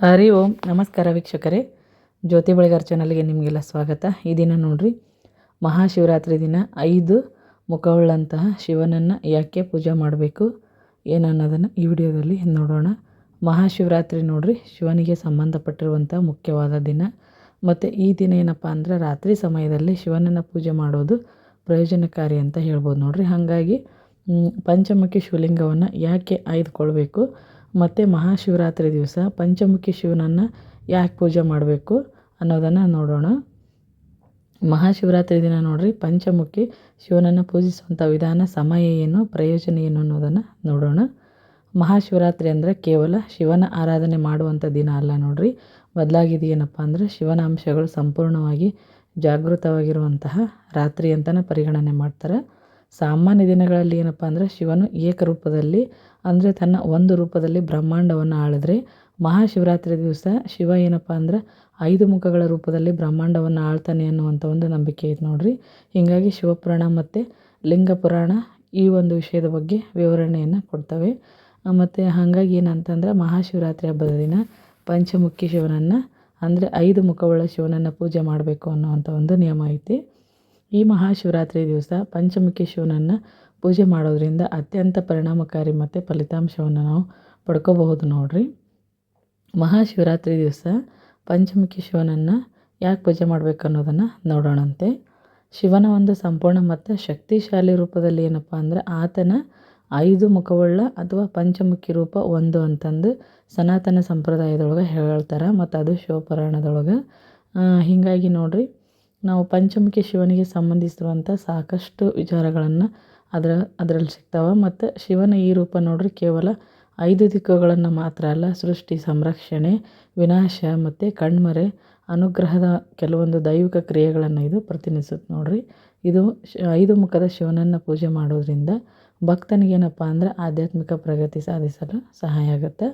ಹರಿ ಓಂ. ನಮಸ್ಕಾರ ವೀಕ್ಷಕರೇ. ಜ್ಯೋತಿ ಬಳಿಗಾರ್ ಚಾನಲ್ಗೆ ನಿಮಗೆಲ್ಲ ಸ್ವಾಗತ. ಈ ದಿನ ನೋಡ್ರಿ, ಮಹಾಶಿವರಾತ್ರಿ ದಿನ ಐದು ಮುಖವುಳ್ಳಂತಹ ಶಿವನನ್ನು ಯಾಕೆ ಪೂಜೆ ಮಾಡಬೇಕು, ಏನನ್ನೋದನ್ನು ಈ ವಿಡಿಯೋದಲ್ಲಿ ನೋಡೋಣ. ಮಹಾಶಿವರಾತ್ರಿ ನೋಡ್ರಿ, ಶಿವನಿಗೆ ಸಂಬಂಧಪಟ್ಟಿರುವಂಥ ಮುಖ್ಯವಾದ ದಿನ. ಮತ್ತು ಈ ದಿನ ಏನಪ್ಪ ಅಂದ್ರೆ, ರಾತ್ರಿ ಸಮಯದಲ್ಲಿ ಶಿವನನ್ನು ಪೂಜೆ ಮಾಡೋದು ಪ್ರಯೋಜನಕಾರಿ ಅಂತ ಹೇಳ್ಬೋದು ನೋಡ್ರಿ. ಹಾಗಾಗಿ ಪಂಚಮುಖಿ ಶಿವಲಿಂಗವನ್ನು ಯಾಕೆ ಆಯ್ದುಕೊಳ್ಬೇಕು ಮತ್ತು ಮಹಾಶಿವರಾತ್ರಿ ದಿವಸ ಪಂಚಮುಖಿ ಶಿವನನ್ನು ಯಾಕೆ ಪೂಜೆ ಮಾಡಬೇಕು ಅನ್ನೋದನ್ನು ನೋಡೋಣ. ಮಹಾಶಿವರಾತ್ರಿ ದಿನ ನೋಡಿರಿ, ಪಂಚಮುಖಿ ಶಿವನನ್ನು ಪೂಜಿಸುವಂಥ ವಿಧಾನ, ಸಮಯ ಏನು, ಪ್ರಯೋಜನ ಏನು ಅನ್ನೋದನ್ನು ನೋಡೋಣ. ಮಹಾಶಿವರಾತ್ರಿ ಅಂದರೆ ಕೇವಲ ಶಿವನ ಆರಾಧನೆ ಮಾಡುವಂಥ ದಿನ ಅಲ್ಲ ನೋಡಿರಿ. ಬದಲಾಗಿದೆಯೇನಪ್ಪ ಅಂದರೆ ಶಿವನ ಅಂಶಗಳು ಸಂಪೂರ್ಣವಾಗಿ ಜಾಗೃತವಾಗಿರುವಂತಹ ರಾತ್ರಿ ಅಂತಲೇ ಪರಿಗಣನೆ ಮಾಡ್ತಾರೆ. ಸಾಮಾನ್ಯ ದಿನಗಳಲ್ಲಿ ಏನಪ್ಪ ಅಂದರೆ ಶಿವನು ಏಕರೂಪದಲ್ಲಿ, ಅಂದರೆ ತನ್ನ ಒಂದು ರೂಪದಲ್ಲಿ ಬ್ರಹ್ಮಾಂಡವನ್ನು ಆಳಿದ್ರೆ ಮಹಾಶಿವರಾತ್ರಿ ದಿವಸ ಶಿವ ಏನಪ್ಪ ಅಂದ್ರೆ ಐದು ಮುಖಗಳ ರೂಪದಲ್ಲಿ ಬ್ರಹ್ಮಾಂಡವನ್ನು ಆಳ್ತಾನೆ ಅನ್ನುವಂಥ ಒಂದು ನಂಬಿಕೆ ಇದೆ ನೋಡ್ರಿ. ಹೀಗಾಗಿ ಶಿವಪುರಾಣ ಮತ್ತು ಲಿಂಗ ಪುರಾಣ ಈ ಒಂದು ವಿಷಯದ ಬಗ್ಗೆ ವಿವರಣೆಯನ್ನು ಕೊಡ್ತವೆ. ಮತ್ತು ಹಾಗಾಗಿ ಏನಂತಂದ್ರೆ ಮಹಾಶಿವರಾತ್ರಿ ಹಬ್ಬದ ದಿನ ಪಂಚಮುಖಿ ಶಿವನನ್ನು, ಅಂದರೆ ಐದು ಮುಖವುಳ್ಳ ಶಿವನನ್ನು ಪೂಜೆ ಮಾಡಬೇಕು ಅನ್ನುವಂಥ ಒಂದು ನಿಯಮ ಐತಿ. ಈ ಮಹಾಶಿವರಾತ್ರಿ ದಿವಸ ಪಂಚಮುಖಿ ಶಿವನನ್ನು ಪೂಜೆ ಮಾಡೋದ್ರಿಂದ ಅತ್ಯಂತ ಪರಿಣಾಮಕಾರಿ ಮತ್ತು ಫಲಿತಾಂಶವನ್ನು ನಾವು ಪಡ್ಕೋಬಹುದು ನೋಡ್ರಿ. ಮಹಾಶಿವರಾತ್ರಿ ದಿವಸ ಪಂಚಮುಖಿ ಶಿವನನ್ನು ಯಾಕೆ ಪೂಜೆ ಮಾಡಬೇಕು ಅನ್ನೋದನ್ನು ನೋಡೋಣಂತೆ. ಶಿವನ ಒಂದು ಸಂಪೂರ್ಣ ಮತ್ತು ಶಕ್ತಿಶಾಲಿ ರೂಪದಲ್ಲಿ ಏನಪ್ಪ ಅಂದರೆ ಆತನ ಐದು ಮುಖವುಳ್ಳ ಅಥವಾ ಪಂಚಮುಖಿ ರೂಪ ಒಂದು ಅಂತಂದು ಸನಾತನ ಸಂಪ್ರದಾಯದೊಳಗೆ ಹೇಳ್ತಾರೆ ಮತ್ತು ಅದು ಶಿವಪುರಾಣದೊಳಗೆ. ಹೀಗಾಗಿ ನೋಡ್ರಿ. ನಾವು ಪಂಚಮುಖಿ ಶಿವನಿಗೆ ಸಂಬಂಧಿಸಿರುವಂಥ ಸಾಕಷ್ಟು ವಿಚಾರಗಳನ್ನು ಅದರ, ಅದರಲ್ಲಿ ಸಿಗ್ತಾವೆ. ಮತ್ತು ಶಿವನ ಈ ರೂಪ ನೋಡ್ರಿ, ಕೇವಲ ಐದು ದಿಕ್ಕುಗಳನ್ನು ಮಾತ್ರ ಅಲ್ಲ, ಸೃಷ್ಟಿ, ಸಂರಕ್ಷಣೆ, ವಿನಾಶ ಮತ್ತು ಕಣ್ಮರೆ, ಅನುಗ್ರಹದ ಕೆಲವೊಂದು ದೈವಿಕ ಕ್ರಿಯೆಗಳನ್ನು ಇದು ಪ್ರತಿನಿಧಿಸುತ್ತೆ ನೋಡ್ರಿ. ಇದು ಐದು ಮುಖದ ಶಿವನನ್ನು ಪೂಜೆ ಮಾಡೋದ್ರಿಂದ ಭಕ್ತನಿಗೇನಪ್ಪ ಅಂದರೆ ಆಧ್ಯಾತ್ಮಿಕ ಪ್ರಗತಿ ಸಾಧಿಸಲು ಸಹಾಯ ಆಗುತ್ತೆ.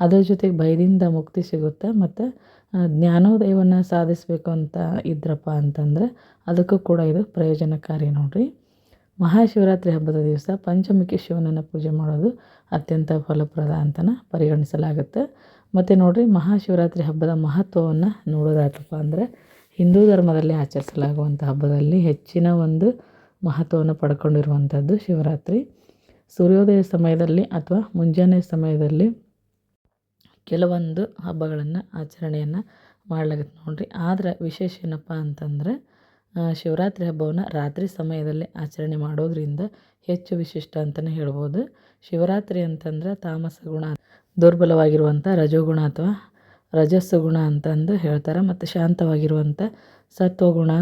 ಅದರ ಜೊತೆಗೆ ಭಯದಿಂದ ಮುಕ್ತಿ ಸಿಗುತ್ತೆ. ಮತ್ತು ಜ್ಞಾನೋದಯವನ್ನು ಸಾಧಿಸಬೇಕು ಅಂತ ಇದ್ರಪ್ಪ ಅಂತಂದರೆ ಅದಕ್ಕೂ ಕೂಡ ಇದು ಪ್ರಯೋಜನಕಾರಿ ನೋಡಿರಿ. ಮಹಾಶಿವರಾತ್ರಿ ಹಬ್ಬದ ದಿವಸ ಪಂಚಮುಖಿ ಶಿವನನ್ನು ಪೂಜೆ ಮಾಡೋದು ಅತ್ಯಂತ ಫಲಪ್ರದ ಅಂತಲೇ ಪರಿಗಣಿಸಲಾಗುತ್ತೆ. ಮತ್ತು ನೋಡಿರಿ, ಮಹಾಶಿವರಾತ್ರಿ ಹಬ್ಬದ ಮಹತ್ವವನ್ನು ನೋಡೋದಾಯ್ತಪ್ಪ ಅಂದರೆ ಹಿಂದೂ ಧರ್ಮದಲ್ಲಿ ಆಚರಿಸಲಾಗುವಂಥ ಹಬ್ಬದಲ್ಲಿ ಹೆಚ್ಚಿನ ಒಂದು ಮಹತ್ವವನ್ನು ಪಡ್ಕೊಂಡಿರುವಂಥದ್ದು ಶಿವರಾತ್ರಿ. ಸೂರ್ಯೋದಯ ಸಮಯದಲ್ಲಿ ಅಥವಾ ಮುಂಜಾನೆ ಸಮಯದಲ್ಲಿ ಕೆಲವೊಂದು ಹಬ್ಬಗಳನ್ನು ಆಚರಣೆಯನ್ನು ಮಾಡ್ಲಾಗತ್ತೆ ನೋಡಿರಿ. ಆದ್ರೆ ವಿಶೇಷ ಏನಪ್ಪ ಅಂತಂದರೆ ಶಿವರಾತ್ರಿ ಹಬ್ಬವನ್ನು ರಾತ್ರಿ ಸಮಯದಲ್ಲಿ ಆಚರಣೆ ಮಾಡೋದ್ರಿಂದ ಹೆಚ್ಚು ವಿಶಿಷ್ಟ ಅಂತಲೇ ಹೇಳ್ಬೋದು. ಶಿವರಾತ್ರಿ ಅಂತಂದ್ರೆ ತಾಮಸ ಗುಣ ದುರ್ಬಲವಾಗಿರುವಂಥ ರಜೋಗುಣ ಅಥವಾ ರಜಸ್ಸು ಗುಣ ಅಂತಂದು ಹೇಳ್ತಾರೆ. ಮತ್ತು ಶಾಂತವಾಗಿರುವಂಥ ಸತ್ವಗುಣ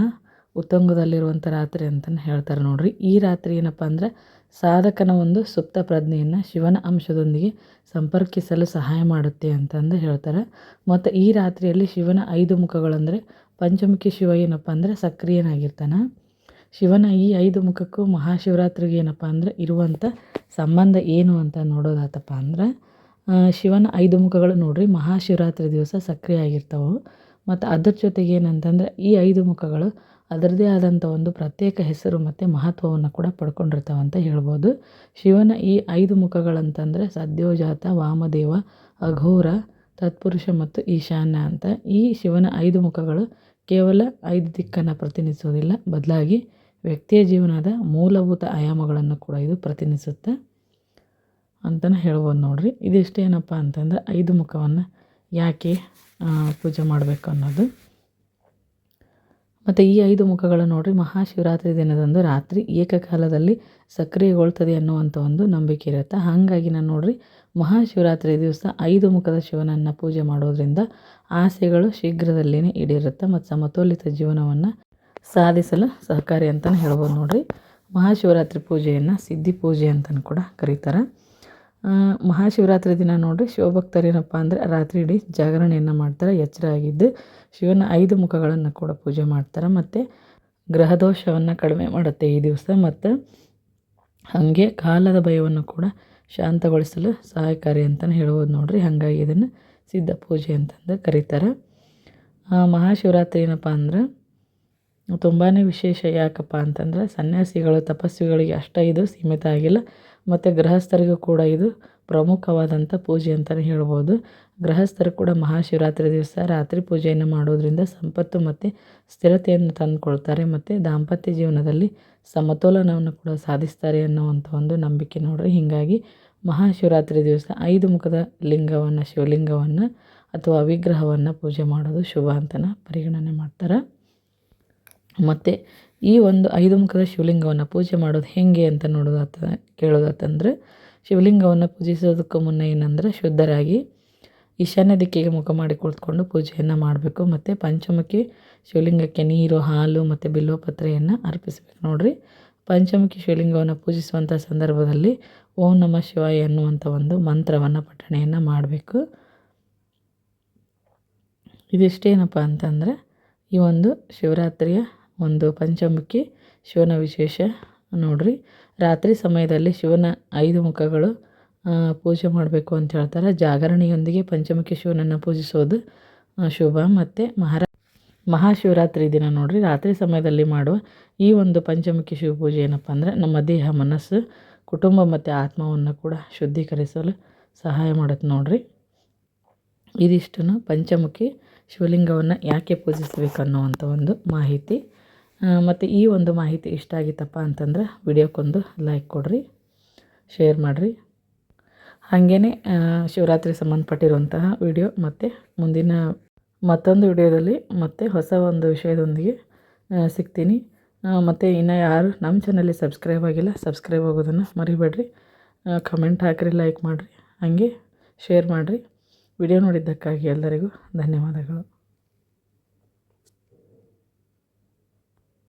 ಉತ್ತುಂಗದಲ್ಲಿರುವಂಥ ರಾತ್ರಿ ಅಂತಲೇ ಹೇಳ್ತಾರೆ ನೋಡಿರಿ. ಈ ರಾತ್ರಿ ಏನಪ್ಪ ಅಂದ್ರೆ ಸಾಧಕನ ಒಂದು ಸುಪ್ತ ಪ್ರಜ್ಞೆಯನ್ನು ಶಿವನ ಅಂಶದೊಂದಿಗೆ ಸಂಪರ್ಕಿಸಲು ಸಹಾಯ ಮಾಡುತ್ತೆ ಅಂತಂದು ಹೇಳ್ತಾರೆ. ಮತ್ತು ಈ ರಾತ್ರಿಯಲ್ಲಿ ಶಿವನ ಐದು ಮುಖಗಳಂದರೆ ಪಂಚಮುಖಿ ಶಿವ ಏನಪ್ಪ ಅಂದರೆ ಸಕ್ರಿಯನಾಗಿರ್ತಾನೆ. ಶಿವನ ಈ ಐದು ಮುಖಕ್ಕೂ ಮಹಾಶಿವರಾತ್ರಿಗೆ ಏನಪ್ಪ ಅಂದರೆ ಇರುವಂಥ ಸಂಬಂಧ ಏನು ಅಂತ ನೋಡೋದಾತಪ್ಪ ಅಂದ್ರೆ ಶಿವನ ಐದು ಮುಖಗಳು ನೋಡ್ರಿ ಮಹಾಶಿವರಾತ್ರಿ ದಿವಸ ಸಕ್ರಿಯ ಆಗಿರ್ತಾವೆ. ಮತ್ತು ಅದರ ಜೊತೆಗೆ ಏನಂತಂದರೆ ಈ ಐದು ಮುಖಗಳು ಅದರದ್ದೇ ಆದಂಥ ಒಂದು ಪ್ರತ್ಯೇಕ ಹೆಸರು ಮತ್ತು ಮಹತ್ವವನ್ನು ಕೂಡ ಪಡ್ಕೊಂಡಿರ್ತಾವೆ ಅಂತ ಹೇಳ್ಬೋದು. ಶಿವನ ಈ ಐದು ಮುಖಗಳಂತಂದರೆ ಸದ್ಯೋಜಾತ, ವಾಮದೇವ, ಅಘೋರ, ತತ್ಪುರುಷ ಮತ್ತು ಈಶಾನ್ಯ ಅಂತ. ಈ ಶಿವನ ಐದು ಮುಖಗಳು ಕೇವಲ ಐದು ದಿಕ್ಕನ್ನು ಪ್ರತಿನಿಧಿಸೋದಿಲ್ಲ ಬದಲಾಗಿ ವ್ಯಕ್ತಿಯ ಜೀವನದ ಮೂಲಭೂತ ಆಯಾಮಗಳನ್ನು ಕೂಡ ಇದು ಪ್ರತಿನಿಧಿಸುತ್ತೆ ಅಂತಲೇ ಹೇಳ್ಬೋದು ನೋಡಿರಿ. ಇದಿಷ್ಟೇನಪ್ಪ ಅಂತಂದ್ರೆ ಐದು ಮುಖವನ್ನು ಯಾಕೆ ಪೂಜೆ ಮಾಡಬೇಕು ಅನ್ನೋದು. ಮತ್ತು ಈ ಐದು ಮುಖಗಳು ನೋಡಿರಿ, ಮಹಾಶಿವರಾತ್ರಿ ದಿನದಂದು ರಾತ್ರಿ ಏಕಕಾಲದಲ್ಲಿ ಸಕ್ರಿಯಗೊಳ್ತದೆ ಅನ್ನುವಂಥ ಒಂದು ನಂಬಿಕೆ ಇರುತ್ತೆ. ಹಾಗಾಗಿ ನಾನು ನೋಡ್ರಿ, ಮಹಾಶಿವರಾತ್ರಿ ದಿವಸ ಐದು ಮುಖದ ಶಿವನನ್ನು ಪೂಜೆ ಮಾಡೋದ್ರಿಂದ ಆಸೆಗಳು ಶೀಘ್ರದಲ್ಲೇ ಈಡೇರುತ್ತೆ ಮತ್ತು ಸಮತೋಲಿತ ಜೀವನವನ್ನು ಸಾಧಿಸಲು ಸಹಕಾರಿ ಅಂತಲೇ ಹೇಳ್ಬೋದು ನೋಡಿರಿ. ಮಹಾಶಿವರಾತ್ರಿ ಪೂಜೆಯನ್ನು ಸಿದ್ಧಿ ಪೂಜೆ ಅಂತಲೂ ಕೂಡ ಕರೀತಾರೆ. ಮಹಾಶಿವರಾತ್ರಿ ದಿನ ನೋಡ್ರಿ, ಶಿವಭಕ್ತರೇನಪ್ಪ ಅಂದರೆ ರಾತ್ರಿ ಇಡೀ ಜಾಗರಣೆಯನ್ನು ಮಾಡ್ತಾರೆ, ಎಚ್ಚರ ಆಗಿದ್ದು ಶಿವನ ಐದು ಮುಖಗಳನ್ನು ಕೂಡ ಪೂಜೆ ಮಾಡ್ತಾರೆ ಮತ್ತು ಗ್ರಹದೋಷವನ್ನು ಕಡಿಮೆ ಮಾಡುತ್ತೆ ಈ ದಿವಸ ಮತ್ತು ಹಾಗೆ ಕಾಲದ ಭಯವನ್ನು ಕೂಡ ಶಾಂತಗೊಳಿಸಲು ಸಹಾಯಕಾರಿ ಅಂತಲೇ ಹೇಳ್ಬೋದು ನೋಡ್ರಿ, ಹಾಗಾಗಿ ಇದನ್ನು ಸಿದ್ಧ ಪೂಜೆ ಅಂತಂದು ಕರೀತಾರೆ. ಮಹಾಶಿವರಾತ್ರಿ ಏನಪ್ಪ ಅಂದ್ರೆ ತುಂಬಾ ವಿಶೇಷ ಯಾಕಪ್ಪ ಅಂತಂದರೆ ಸನ್ಯಾಸಿಗಳು, ತಪಸ್ವಿಗಳಿಗೆ ಅಷ್ಟೇ ಇದು ಸೀಮಿತ ಆಗಿಲ್ಲ. ಮತ್ತು ಗೃಹಸ್ಥರಿಗೂ ಕೂಡ ಇದು ಪ್ರಮುಖವಾದಂಥ ಪೂಜೆ ಅಂತಲೇ ಹೇಳ್ಬೋದು. ಗೃಹಸ್ಥರು ಕೂಡ ಮಹಾಶಿವರಾತ್ರಿ ದಿವಸ ರಾತ್ರಿ ಪೂಜೆಯನ್ನು ಮಾಡೋದರಿಂದ ಸಂಪತ್ತು ಮತ್ತು ಸ್ಥಿರತೆಯನ್ನು ತಂದುಕೊಳ್ತಾರೆ. ಮತ್ತು ದಾಂಪತ್ಯ ಜೀವನದಲ್ಲಿ ಸಮತೋಲನವನ್ನು ಕೂಡ ಸಾಧಿಸ್ತಾರೆ ಅನ್ನೋವಂಥ ಒಂದು ನಂಬಿಕೆ ನೋಡ್ರಿ. ಹೀಗಾಗಿ ಮಹಾಶಿವರಾತ್ರಿ ದಿವಸ ಐದು ಮುಖದ ಲಿಂಗವನ್ನು, ಶಿವಲಿಂಗವನ್ನು ಅಥವಾ ವಿಗ್ರಹವನ್ನು ಪೂಜೆ ಮಾಡೋದು ಶುಭ ಅಂತನ ಪರಿಗಣನೆ ಮಾಡ್ತಾರೆ. ಮತ್ತು ಈ ಒಂದು ಐದು ಮುಖದ ಶಿವಲಿಂಗವನ್ನು ಪೂಜೆ ಮಾಡೋದು ಹೇಗೆ ಅಂತ ನೋಡೋದಾತ, ಕೇಳೋದಾತಂದರೆ, ಶಿವಲಿಂಗವನ್ನು ಪೂಜಿಸೋದಕ್ಕೂ ಮುನ್ನ ಏನಂದರೆ ಶುದ್ಧರಾಗಿ ಈಶಾನ್ಯ ದಿಕ್ಕಿಗೆ ಮುಖ ಮಾಡಿ ಕುಳಿತುಕೊಂಡು ಪೂಜೆಯನ್ನು ಮಾಡಬೇಕು. ಮತ್ತು ಪಂಚಮುಖಿ ಶಿವಲಿಂಗಕ್ಕೆ ನೀರು, ಹಾಲು ಮತ್ತು ಬಿಲ್ವಪತ್ರೆಯನ್ನು ಅರ್ಪಿಸಬೇಕು. ನೋಡಿರಿ, ಪಂಚಮುಖಿ ಶಿವಲಿಂಗವನ್ನು ಪೂಜಿಸುವಂಥ ಸಂದರ್ಭದಲ್ಲಿ ಓಂ ನಮ ಶಿವಾಯ ಎನ್ನುವಂಥ ಒಂದು ಮಂತ್ರವನ್ನು ಪಠಣೆಯನ್ನು ಮಾಡಬೇಕು. ಇದಿಷ್ಟೇನಪ್ಪ ಅಂತಂದರೆ, ಈ ಒಂದು ಶಿವರಾತ್ರಿಯ ಒಂದು ಪಂಚಮುಖಿ ಶಿವನ ವಿಶೇಷ ನೋಡಿರಿ. ರಾತ್ರಿ ಸಮಯದಲ್ಲಿ ಶಿವನ ಐದು ಮುಖಗಳು ಪೂಜೆ ಮಾಡಬೇಕು ಅಂತ ಹೇಳ್ತಾರೆ. ಜಾಗರಣೆಯೊಂದಿಗೆ ಪಂಚಮುಖಿ ಶಿವನನ್ನು ಪೂಜಿಸೋದು ಶುಭ. ಮತ್ತು ಮಹಾರಾ, ಮಹಾಶಿವರಾತ್ರಿ ದಿನ ನೋಡಿರಿ. ರಾತ್ರಿ ಸಮಯದಲ್ಲಿ ಮಾಡುವ ಈ ಒಂದು ಪಂಚಮುಖಿ ಶಿವ ಪೂಜೆ ಏನಪ್ಪ ಅಂದರೆ, ನಮ್ಮ ದೇಹ, ಮನಸ್ಸು, ಕುಟುಂಬ ಮತ್ತು ಆತ್ಮವನ್ನು ಕೂಡ ಶುದ್ಧೀಕರಿಸಲು ಸಹಾಯ ಮಾಡುತ್ತೆ ನೋಡಿರಿ. ಇದಿಷ್ಟನ್ನು ಪಂಚಮುಖಿ ಶಿವಲಿಂಗವನ್ನು ಯಾಕೆ ಪೂಜಿಸಬೇಕು ಅನ್ನುವಂಥ ಒಂದು ಮಾಹಿತಿ. ಮತ್ತು ಈ ಒಂದು ಮಾಹಿತಿ ಇಷ್ಟ ಆಗಿತ್ತಪ್ಪ ಅಂತಂದ್ರೆ ವಿಡಿಯೋಕ್ಕೊಂದು ಲೈಕ್ ಕೊಡಿರಿ ಶೇರ್ ಮಾಡಿರಿ. ಹಾಗೇ ಶಿವರಾತ್ರಿ ಸಂಬಂಧಪಟ್ಟಿರುವಂತಹ ವಿಡಿಯೋ ಮತ್ತು ಮುಂದಿನ ಮತ್ತೊಂದು ವಿಡಿಯೋದಲ್ಲಿ ಮತ್ತೆ ಹೊಸ ಒಂದು ವಿಷಯದೊಂದಿಗೆ ಸಿಗ್ತೀನಿ. ಮತ್ತು ಇನ್ನು ಯಾರು ನಮ್ಮ ಚಾನಲ್ಲಿ ಸಬ್ಸ್ಕ್ರೈಬ್ ಆಗಿಲ್ಲ ಸಬ್ಸ್ಕ್ರೈಬ್ ಆಗೋದನ್ನು ಮರಿಬೇಡ್ರಿ. ಕಮೆಂಟ್ ಹಾಕಿರಿ ಲೈಕ್ ಮಾಡಿರಿ. ಹಾಗೆ ಶೇರ್ ಮಾಡಿರಿ. ವಿಡಿಯೋ ನೋಡಿದ್ದಕ್ಕಾಗಿ ಎಲ್ಲರಿಗೂ ಧನ್ಯವಾದಗಳು.